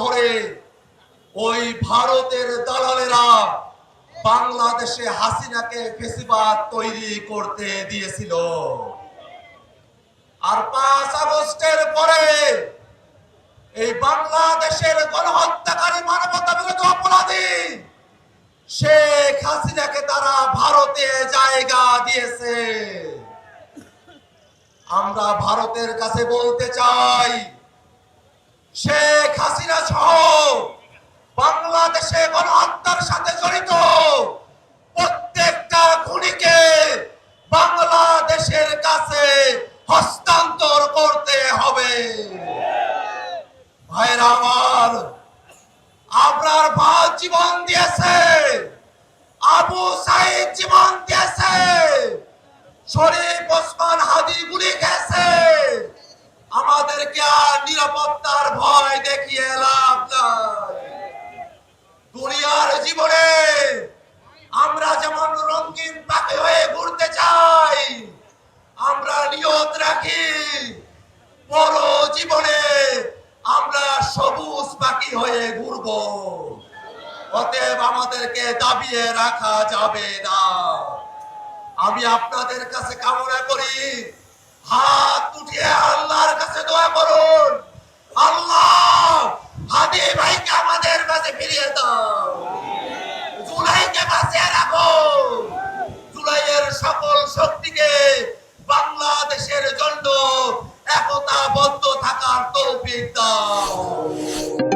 ধরে ওই ভারতের দালালেরা বাংলাদেশে হাসিনাকে ফেসিবাদ তৈরি করতে দিয়েছিল। আর পাঁচ আগস্টের পরে এই বাংলাদেশের গণহত্যাকারী মানবতা বিরোধী অপরাধী শেখ হাসিনাকে তারা ভারতে জায়গা দিয়েছে। আমরা ভারতের কাছে বলতে চাই, শেখ ভাইরা আমার আপনার ভাই জীবন দিয়েছে, আবু সাইদ জীবন দিয়েছে, শরীফ ওসমান হাদি গুলি গেছে আমাদেরকে আর নিরাপত্তার ভয় দেখিয়ে লাভ নাই। দুনিয়ার জীবনে আমরা যেমন রঙিন পাখি হয়ে ঘুরতে চাই, আমরা নিয়ত রাখি। বড় জীবনে অতএব আমাদেরকে দাবিয়ে রাখা যাবে না। আমি আপনাদের কাছে কামনা করি, হাত উঠিয়ে আল্লাহর কাছে দোয়া করুন। আল্লাহ, হাদি ভাইকে আমাদের কাছে ফিরিয়ে দাও। জুলাইকে বাঁচিয়ে রাখো। জুলাইয়ের সকল শক্তিকে বাংলাদেশের জন্য একতাবদ্ধ থাকার তৌফিক দাও।